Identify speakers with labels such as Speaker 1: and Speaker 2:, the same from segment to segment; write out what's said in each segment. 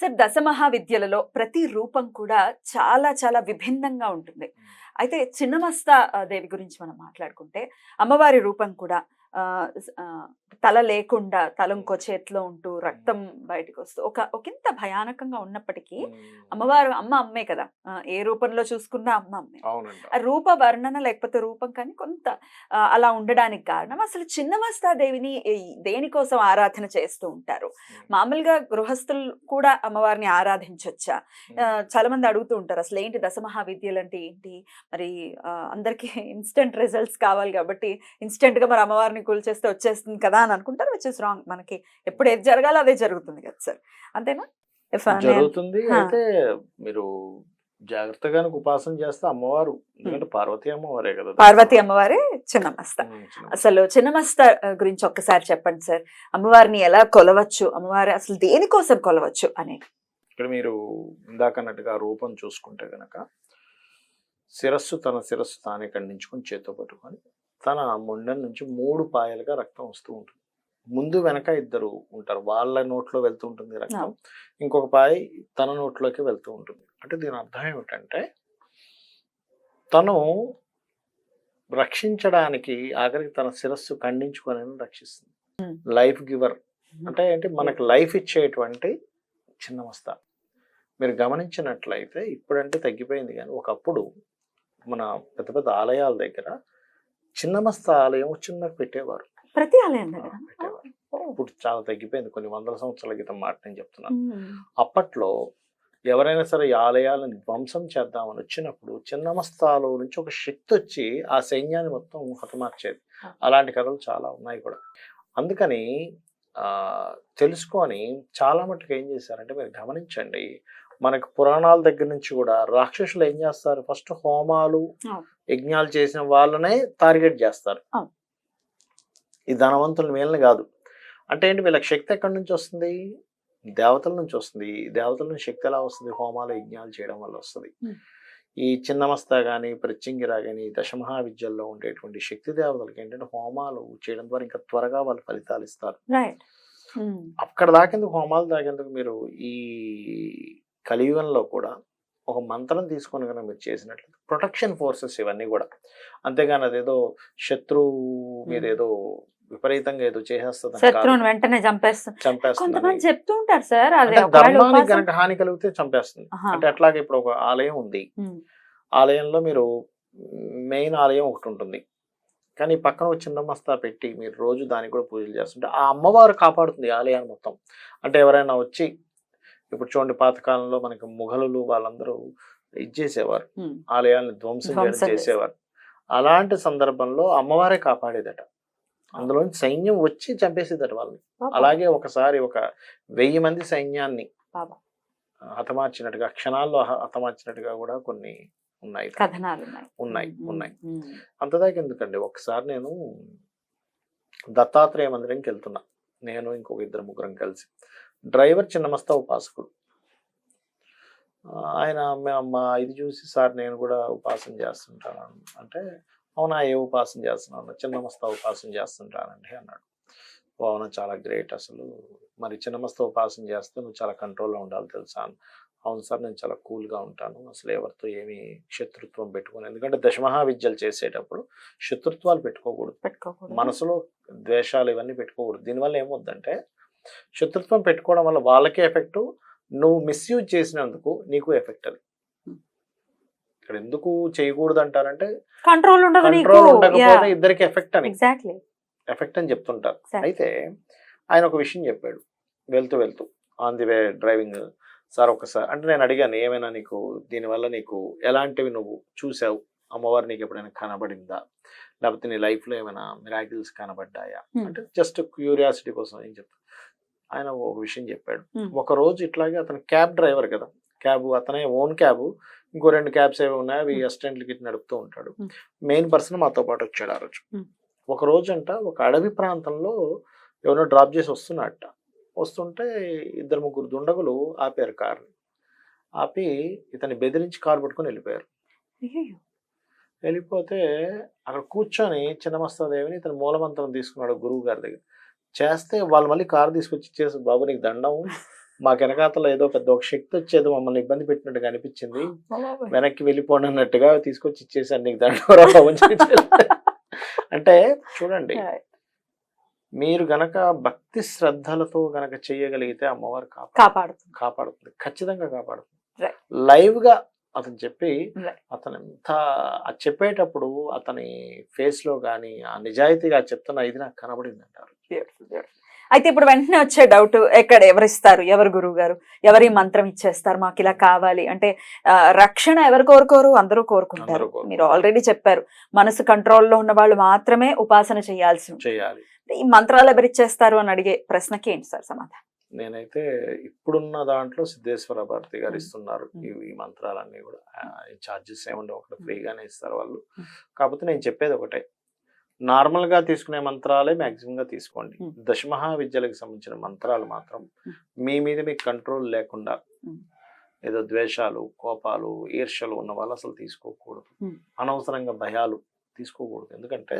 Speaker 1: Sir దశమహావిద్యలలో ప్రతి రూపం కూడా చాలా చాలా విభిన్నంగా ఉంటుంది. అయితే చిన్నమస్త దేవి గురించి మనం మాట్లాడుకుంటే అమ్మవారి రూపం కూడా తల లేకుండా తల ఇంకో చేతిలో ఉంటూ రక్తం బయటకు వస్తూ ఒక ఒకంత భయానకంగా ఉన్నప్పటికీ అమ్మవారు అమ్మ అమ్మే కదా. ఏ రూపంలో చూసుకున్నా అమ్మ అమ్మే. ఆ రూప వర్ణన లేకపోతే రూపం కానీ కొంత అలా ఉండడానికి కారణం అసలు చిన్నమస్తా దేవిని ఈ- దేనికోసం ఆరాధన చేస్తూ ఉంటారు? మామూలుగా గృహస్థులు కూడా అమ్మవారిని ఆరాధించవచ్చా ఆ, చాలా మంది అడుగుతూ ఉంటారు అసలు ఏంటి దశమహావిద్యలు అంటే ఏంటి? మరి అందరికీ ఇన్స్టెంట్ రిజల్ట్స్ కావాలి కాబట్టి ఇన్స్టెంట్గా మరి అమ్మవారిని కూల్చేస్తే వచ్చేస్తుంది కదా అని అనుకుంటారు విచ్ ఇస్ రాంగ్ మనకి ఎప్పుడు ఏది జరగాలో అదే జరుగుతుంది కదా సార్. అంతేనా?
Speaker 2: జరుగుతుంది. అయితే మీరు జాగ్రత్తగా ఉపాసన చేస్తే అమ్మవారు ఎందుకంటే పార్వతీ అమ్మవారే కదా
Speaker 1: పార్వతి అమ్మవారే చిన్నమస్త. అసలు చిన్నమస్త గురించి ఒక్కసారి చెప్పండి సార్. అమ్మవారిని ఎలా కొలవచ్చు? అమ్మవారి అసలు దేనికోసం కొలవచ్చు అనేది.
Speaker 2: ఇక్కడ మీరు ఇందాక అన్నట్టుగా రూపం చూసుకుంటే గనక శిరస్సు తన శిరస్సు తానే ఖండించుకొని చేత్తో పట్టుకొని తన మొండెం నుంచి మూడు పాయలుగా రక్తం వస్తూ ఉంటుంది. ముందు వెనక ఇద్దరు ఉంటారు. వాళ్ళ నోట్లో వెళ్తూ ఉంటుంది రక్తం. ఇంకొక పాయ తన నోట్లోకి వెళ్తూ ఉంటుంది. అంటే దీని అర్థం ఏమిటంటే తను రక్షించడానికి ఆఖరికి తన శిరస్సు ఖండించుకొని రక్షిస్తుంది. Life giver. అంటే ఏంటి? మనకు లైఫ్ ఇచ్చేటువంటి చిన్నమస్త మీరు గమనించినట్లయితే ఇప్పుడంటే తగ్గిపోయింది కానీ ఒకప్పుడు మన పెద్ద పెద్ద ఆలయాల దగ్గర చిన్నమస్త ఆలయం చిన్నది పెట్టేవారు.
Speaker 1: ప్రతి ఆలయం
Speaker 2: పెట్టేవారు. ఇప్పుడు చాలా తగ్గిపోయింది. కొన్ని వందల సంవత్సరాల క్రితం మాట నేను చెప్తున్నాను. అప్పట్లో ఎవరైనా సరే ఈ ఆలయాలను ధ్వంసం చేద్దామని వచ్చినప్పుడు చిన్నమస్తాలో నుంచి ఒక శక్తి వచ్చి ఆ సైన్యాన్ని మొత్తం హతమార్చేది. అలాంటి కథలు చాలా ఉన్నాయి కూడా. అందుకని తెలుసుకొని చాలా మటుకు ఏం చేశారంటే మీరు గమనించండి మనకు పురాణాల దగ్గర నుంచి కూడా రాక్షసులు ఏం చేస్తారు? ఫస్ట్ హోమాలు. యజ్ఞాలు చేసిన వాళ్ళనే టార్గెట్ చేస్తారు. ఈ ధనవంతుల మేలని కాదు. అంటే ఏంటి? వీళ్ళకి శక్తి ఎక్కడి నుంచి వస్తుంది? దేవతల నుంచి వస్తుంది. దేవతల నుంచి శక్తి ఎలా వస్తుంది? హోమాలు యజ్ఞాలు చేయడం వల్ల వస్తుంది. ఈ చిన్నమస్త కానీ ప్రత్యంగిర కానీ దశమహా విద్యల్లో ఉండేటువంటి శక్తి దేవతలకి ఏంటంటే హోమాలు చేయడం ద్వారా ఇంకా త్వరగా వాళ్ళు ఫలితాలు ఇస్తారు. అక్కడ దాకేందుకు? హోమాలు దాకేందుకు? మీరు ఈ కలియుగంలో కూడా ఒక మంత్రం తీసుకొని కనుక మీరు చేసినట్లయితే ప్రొటెక్షన్ ఫోర్సెస్ ఇవన్నీ కూడా. అంతేగాని అదేదో శత్రువు మీద. ఏదో విపరీతంగా ఏదో చేసేస్తుంది
Speaker 1: శత్రువుని వెంటనే చంపేస్తుంది. కొంతమంది చెప్తూ ఉంటారు సార్
Speaker 2: ధర్మానికి కనుక హాని కలిగితే చంపేస్తుంది. అంటే అట్లాగే ఇప్పుడు ఒక ఆలయం ఉంది. ఆలయంలో మీరు మెయిన్ ఆలయం ఒకటి ఉంటుంది. కానీ పక్కన ఒక చిన్న మస్తా పెట్టి మీరు రోజు దానికి కూడా పూజలు చేస్తుంటే ఆ అమ్మవారు కాపాడుతుంది ఆలయాన్ని మొత్తం. అంటే ఎవరైనా వచ్చి ఇప్పుడు చూడండి పాతకాలంలో మనకి ముఘలులు వాళ్ళందరూ ఇది చేసేవారు
Speaker 1: ఉమ్.
Speaker 2: ఆలయాల్ని ధ్వంసం చేసేవారు. అలాంటి సందర్భంలో అమ్మవారే కాపాడేదట. అందులో సైన్యం వచ్చి చంపేసేదట వాళ్ళని. అలాగే ఒకసారి ఒక వెయ్యి మంది సైన్యాన్ని. హతమార్చినట్టుగా క్షణాల్లో హతమార్చినట్టుగా కూడా కొన్ని ఉన్నాయి.
Speaker 1: కథనాలు ఉన్నాయి.
Speaker 2: ఉన్నాయి. అంతదాకా ఎందుకండి? ఒకసారి నేను దత్తాత్రేయ మందిరంకి వెళ్తున్నా. నేను ఇంకొక ఇద్దరు ముగ్గురం కలిసి. డ్రైవర్ చిన్నమస్తా ఉపాసకుడు. ఆయన మా- ఇది చూసి సార్ నేను కూడా ఉపాసన చేస్తుంటాను అంటే అవునా ఏ ఉపాసన చేస్తున్నాను చిన్నమస్తా ఉపాసన చేస్తుంటానండి అన్నాడు. "ఓ, అవునా చాలా గ్రేట్ అసలు. మరి చిన్నమస్తా ఉపాసన చేస్తే నువ్వు చాలా కంట్రోల్లో ఉండాలి తెలుసా. అవును సార్ నేను చాలా కూల్గా ఉంటాను. అసలు ఎవరితో ఏమీ శత్రుత్వం పెట్టుకోను. ఎందుకంటే దశమహా విద్యలు చేసేటప్పుడు శత్రుత్వాలు పెట్టుకోకూడదు.
Speaker 1: పెట్టుకోకూడదు.
Speaker 2: మనసులో ద్వేషాలు ఇవన్నీ పెట్టుకోకూడదు. దీనివల్ల ఏమవుద్దంటే శత్రుత్వం పెట్టుకోవడం వల్ల వాళ్ళకే ఎఫెక్ట్ నువ్వు మిస్యూజ్ చేసినందుకు నీకు ఎఫెక్ట్ అది. ఇక్కడ ఎందుకు చేయకూడదు అంటారంటే
Speaker 1: కంట్రోల్
Speaker 2: ఉండకపోతే ఇద్దరికి ఎఫెక్ట్ అని.
Speaker 1: ఎగ్జాక్ట్లీ
Speaker 2: ఎఫెక్ట్ అని చెప్తుంటారు. అయితే ఆయన ఒక విషయం చెప్పాడు. వెళ్తూ వెళ్తూ on the way driving sir ఒకసారి అంటే నేను అడిగాను ఏమైనా నీకు దీనివల్ల నీకు ఎలాంటివి నువ్వు చూసావు? అమ్మవారు నీకు ఎప్పుడైనా కనబడిందా? లేకపోతే నీ లైఫ్లో ఏమైనా మిరాకిల్స్ కనబడ్డాయా?
Speaker 1: Hmm.
Speaker 2: అంటే జస్ట్ క్యూరియాసిటీ కోసం ఏం చెప్తా ఆయన ఒక విషయం చెప్పాడు. ఒక రోజు ఇట్లాగే అతను క్యాబ్ డ్రైవర్ కదా క్యాబ్ అతనే ఓన్ క్యాబ్ ఇంకో రెండు క్యాబ్స్ ఏవి ఉన్నాయి అవి. అసిస్టెంట్లకి నడుపుతూ ఉంటాడు. మెయిన్ పర్సన్ మాతో పాటు వచ్చాడు ఆ రోజు. ఒక రోజు అంట ఒక అడవి ప్రాంతంలో ఎవరో డ్రాప్ చేసి వస్తున్నట్ట వస్తుంటే ఇద్దరు ముగ్గురు దుండగులు ఆపారు కార్ని ఆపి ఇతన్ని బెదిరించి కారు పట్టుకొని వెళ్ళిపోయారు. వెళ్ళిపోతే అక్కడ కూర్చొని చిన్నమస్తాదేవిని ఇతను మూలమంత్రం తీసుకున్నాడు గురువు గారి దగ్గర చేస్తే వాళ్ళు మళ్ళీ కారు తీసుకొచ్చి ఇచ్చేసి బాబు నీకు దండం. మాకు వెనకాతలో ఏదో పెద్ద ఒక శక్తి వచ్చేది మమ్మల్ని ఇబ్బంది పెట్టినట్టుగా అనిపించింది. వెనక్కి వెళ్ళిపోండి అన్నట్టుగా తీసుకొచ్చి ఇచ్చేసాను నీకు దండం అంటే చూడండి మీరు గనక భక్తి శ్రద్ధలతో గనక చేయగలిగితే అమ్మవారు కాపాడు
Speaker 1: కాపాడుతుంది.
Speaker 2: కాపాడుతుంది. ఖచ్చితంగా కాపాడుతుంది. లైవ్గా అతను చెప్పి. అతను ఎంత అది చెప్పేటప్పుడు అతని ఫేస్లో గానీ ఆ నిజాయితీగా చెప్తున్న ఇది నాకు కనబడింది అంటారు.
Speaker 1: అయితే ఇప్పుడు వెంటనే వచ్చే డౌట్ ఎక్కడ ఎవరు ఇస్తారు ఎవరు గురువు గారు ఎవరి మంత్రం ఇచ్చేస్తారు? మాకు ఇలా కావాలి. అంటే రక్షణ ఎవరు కోరుకోరు? అందరూ కోరుకుంటారు. మీరు ఆల్రెడీ చెప్పారు. మనసు కంట్రోల్లో ఉన్న వాళ్ళు మాత్రమే ఉపాసన చేయాల్సి
Speaker 2: చేయాలి.
Speaker 1: ఈ మంత్రాలు ఎవరు ఇచ్చేస్తారు అని అడిగే ప్రశ్నకి ఏంటి సార్ సమాధానం?
Speaker 2: నేనైతే ఇప్పుడున్న దాంట్లో సిద్ధేశ్వర భారతి గారు. ఇస్తున్నారు. ఈ మంత్రాలన్నీ కూడా ఛార్జెస్ ఏముండే ఒకటి. ఫ్రీగానే ఇస్తారు వాళ్ళు. కాకపోతే నేను చెప్పేది ఒకటే నార్మల్గా తీసుకునే మంత్రాలే మాక్సిమం గా తీసుకోండి. దశమహా విద్యలకు సంబంధించిన మంత్రాలు మాత్రం. మీ మీద మీకు కంట్రోల్ లేకుండా. ఏదో ద్వేషాలు కోపాలు ఈర్ష్యలు ఉన్న వాళ్ళు అసలు తీసుకోకూడదు. అనవసరంగా భయాలు తీసుకోకూడదు ఎందుకంటే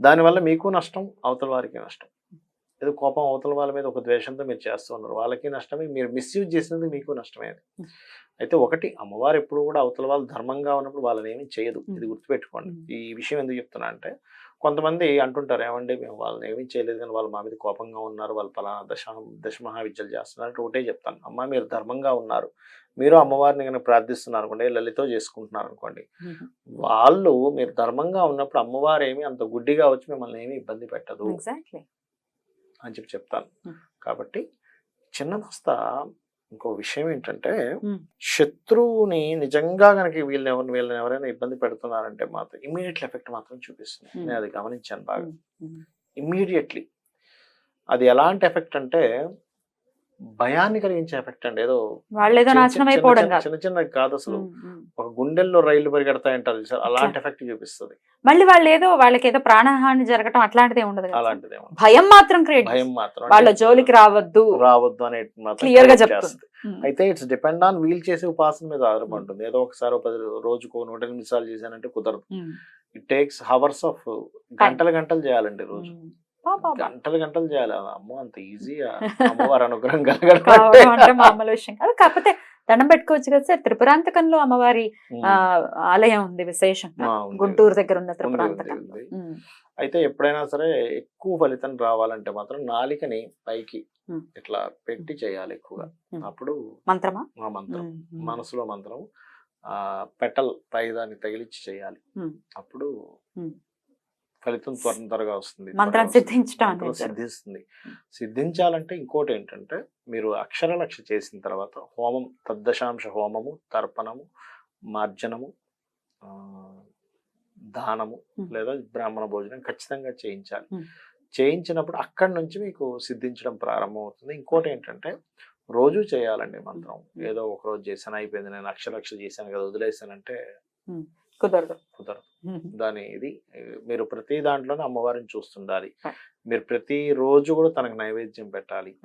Speaker 2: దానివల్ల మీకు నష్టం అవతల వారికి నష్టం ఏదో కోపం అవతల వాళ్ళ మీద ఒక ద్వేషంతో మీరు చేస్తూ ఉన్నారు. వాళ్ళకి నష్టమే మీరు మిస్యూజ్ చేసినందుకు మీకు నష్టమే. అయితే ఒకటి అమ్మవారు ఎప్పుడు కూడా అవతల వాళ్ళు ధర్మంగా ఉన్నప్పుడు వాళ్ళని ఏమీ చేయదు. ఇది గుర్తుపెట్టుకోండి. ఈ విషయం ఎందుకు చెప్తున్నా అంటే కొంతమంది అంటుంటారు ఏమండి మేము వాళ్ళని ఏమీ చేయలేదు కానీ వాళ్ళు మా మీద కోపంగా ఉన్నారు వాళ్ళు పలానా దశ దశమహా విద్యలు చేస్తున్నారు అంటే ఒకటే చెప్తాను. అమ్మ మీరు ధర్మంగా ఉన్నారు. మీరు అమ్మవారిని కనుక ప్రార్థిస్తున్నారు అనుకోండి లలితో చేసుకుంటున్నారు అనుకోండి వాళ్ళు మీరు ధర్మంగా ఉన్నప్పుడు అమ్మవారు ఏమి అంత గుడ్డిగా వచ్చి మిమ్మల్ని ఏమీ ఇబ్బంది పెట్టదు.
Speaker 1: ఎగ్జాక్ట్లీ
Speaker 2: అని చెప్పి చెప్తాను. కాబట్టి చిన్న మస్తా ఇంకో విషయం ఏంటంటే. శత్రువుని నిజంగా కనుక వీళ్ళని ఎవరిని వీళ్ళని ఎవరైనా ఇబ్బంది పెడుతున్నారంటే మాత్రం ఇమీడియట్ ఎఫెక్ట్ మాత్రం చూపిస్తుంది. నేను అది గమనించాను బాగా. ఇమ్మీడియట్లీ అది ఎలాంటి ఎఫెక్ట్ అంటే భయాన్ని కలిగించే ఎఫెక్ట్ అండి. ఏదో
Speaker 1: వాళ్ళు ఏదో
Speaker 2: చిన్న-
Speaker 1: నాశనం
Speaker 2: చిన్న-
Speaker 1: అయిపోవడం
Speaker 2: చిన్న- చిన్న కాదు అసలు. ఒక గుండెల్లో రైళ్ళు పరిగెడతాయంటారు చూసారు? అలాంటి ఎఫెక్ట్ చూపిస్తుంది.
Speaker 1: మళ్ళీ వాళ్ళు ఏదో వాళ్ళకి ఏదో ప్రాణహాని జరగటం అట్లాంటిది ఉండదు సార్?
Speaker 2: అలాంటిది
Speaker 1: భయం మాత్రం క్రియేట్
Speaker 2: భయం మాత్రం
Speaker 1: వాళ్ళ జోలికి రావద్దు.
Speaker 2: రావద్దు అనే క్లియర్గా
Speaker 1: చెప్తుంది.
Speaker 2: అయితే ఇట్స్ డిపెండ్ ఆన్ వీల్ చేసే ఉపాసన మీద ఆధారపడుతుంది. ఏదో ఒకసారి ఒక పది రోజుకు నూట ఎనిమిది సార్లు చేశానంటే కుదరదు. ఇట్ టేక్స్ హవర్స్ ఆఫ్ గంటలు గంటలు చేయాలండి రోజు. గంటలు గంటలు చేయాలి. అమ్మో అంత ఈజీ అమ్మవారి అనుగ్రహం కలగడం
Speaker 1: అంటే. మామూలు విషయం కాదు. కాకపోతే దండం పెట్టుకోవచ్చు కదా సార్. త్రిపురాంతకంలో అమ్మవారి ఆలయం ఉంది విశేషంగా. గుంటూరు దగ్గర ఉన్న త్రిపురాంతకం.
Speaker 2: అయితే ఎప్పుడైనా సరే ఎక్కువ ఫలితం రావాలంటే మాత్రం నాలికని పైకి. ఇట్లా పెట్టి చేయాలి ఎక్కువగా. అప్పుడు
Speaker 1: మంత్రమా?
Speaker 2: మా మంత్రం. మనసులో మంత్రం ఆ పెటల్ పై దాన్ని తగిలిచ్చి చేయాలి. అప్పుడు. ఫలితం త్వర త్వరగా వస్తుంది
Speaker 1: మంత్రం. సిద్ధించడం.
Speaker 2: సిద్ధిస్తుంది సిద్ధించాలంటే ఇంకోటి ఏంటంటే మీరు అక్షరలక్ష చేసిన తర్వాత హోమం తద్దశాంశ హోమము తర్పణము మార్జనము ఆ, దానము. లేదా బ్రాహ్మణ భోజనం ఖచ్చితంగా చేయించాలి. చేయించినప్పుడు అక్కడి నుంచి మీకు సిద్ధించడం ప్రారంభం అవుతుంది ఇంకోటి ఏంటంటే రోజు చేయాలండి మంత్రం. ఏదో ఒక రోజు చేశాను అయిపోయింది నేను అక్షరలక్ష చేశాను కదా వదిలేసానంటే
Speaker 1: కుదరదు
Speaker 2: కుదరదు. దాని ఇది మీరు ప్రతి దాంట్లోనే అమ్మవారిని చూస్తుండాలి. మీరు ప్రతి రోజు కూడా తనకు నైవేద్యం పెట్టాలి.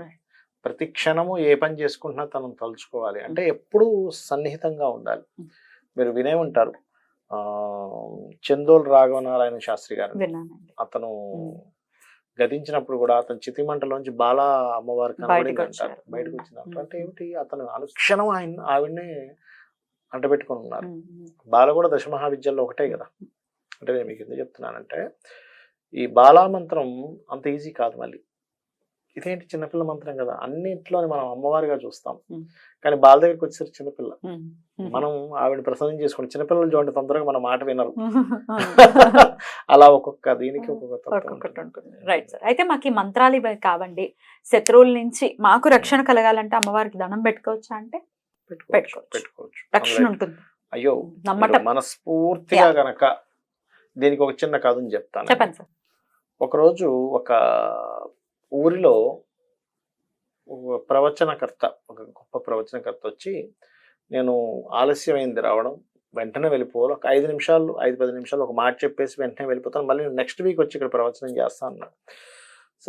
Speaker 2: ప్రతి క్షణము ఏ పని చేసుకుంటున్నా తనను తలుచుకోవాలి అంటే ఎప్పుడూ సన్నిహితంగా ఉండాలి. మీరు వినే ఉంటారు ఆ చందోల్ రాఘవనారాయణ శాస్త్రి గారు అతను. గతించినప్పుడు కూడా అతను చితిమంటలోంచి బాలా అమ్మవారు కనబడింది అంటారు. బయటకు
Speaker 1: Mm.
Speaker 2: అంటే ఏమిటి అతను అనుక్షణం ఆయన ఆవిడనే అంటబెట్టుకొని ఉన్నారు. బాల కూడా దశమహావిద్యల్లో ఒకటే కదా. అంటే నేను మీకు ఎందుకు చెప్తున్నానంటే ఈ బాలా మంత్రం అంత ఈజీ కాదు మళ్ళీ. ఇదేంటి చిన్నపిల్ల మంత్రం కదా? అన్నింటిలోని మనం అమ్మవారిగా చూస్తాం. కానీ బాల దగ్గరికి వచ్చేసరికి చిన్నపిల్ల. మనం ఆవిడ ప్రసన్నం చేసుకోండి చిన్నపిల్లలు చూడండి తొందరగా మన మాట వినరు. అలా ఒక్కొక్క దీనికి
Speaker 1: ఒక్కొక్కటి.
Speaker 2: ఉంటుంది.
Speaker 1: రైట్ సార్ అయితే మాకు ఈ మంత్రాలు ఇవి కావండి. శత్రువుల నుంచి మాకు రక్షణ కలగాలంటే అమ్మవారికి దండం పెట్టుకోవచ్చా అంటే?
Speaker 2: పెట్టుకోవచ్చు.
Speaker 1: రక్షణ ఉంటుంది.
Speaker 2: అయ్యో మనస్ఫూర్తిగా గనక దీనికి ఒక చిన్న కథను చెప్తాను.
Speaker 1: చెప్పండి సార్
Speaker 2: ఒకరోజు ఒక ఊరిలో ప్రవచనకర్త ఒక గొప్ప ప్రవచనకర్త వచ్చి నేను ఆలస్యమైంది రావడం వెంటనే వెళ్ళిపోవాలి ఒక ఐదు నిమిషాలు ఐదు పది నిమిషాలు ఒక మాట చెప్పేసి వెంటనే వెళ్ళిపోతాను మళ్ళీ నెక్స్ట్ వీక్ వచ్చి ఇక్కడ ప్రవచనం చేస్తాను అన్నాడు.